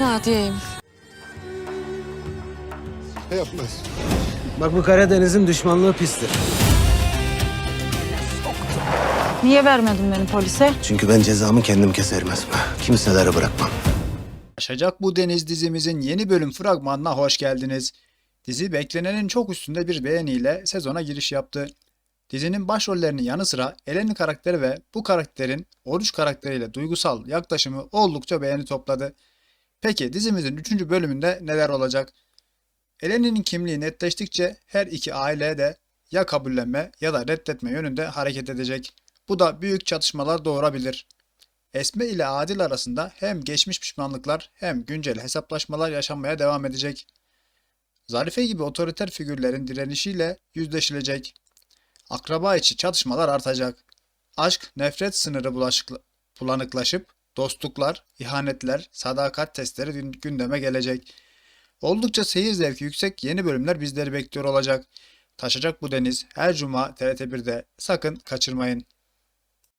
Nadia'yım. Yapmaz. Bak bu Karadeniz'in düşmanlığı pistir. Niye vermedin beni polise? Çünkü ben cezamı kendim keserim Esma. Kimselere bırakmam. Aşacak bu deniz dizimizin yeni bölüm fragmanına hoş geldiniz. Dizi beklenenin çok üstünde bir beğeniyle sezona giriş yaptı. Dizinin başrollerinin yanı sıra Eleni karakteri ve bu karakterin Oruç karakteriyle duygusal yaklaşımı oldukça beğeni topladı. Peki dizimizin 3. bölümünde neler olacak? Eleni'nin kimliği netleştikçe her iki aile de ya kabullenme ya da reddetme yönünde hareket edecek. Bu da büyük çatışmalar doğurabilir. Esme ile Adil arasında hem geçmiş pişmanlıklar hem güncel hesaplaşmalar yaşanmaya devam edecek. Zarife gibi otoriter figürlerin direnişiyle yüzleşilecek. Akraba içi çatışmalar artacak. Aşk, nefret sınırı bulanıklaşıp dostluklar, ihanetler, sadakat testleri gün- gündeme gelecek. Oldukça seyir zevki yüksek yeni bölümler bizleri bekliyor olacak. Taşacak bu deniz her cuma TRT1'de sakın kaçırmayın.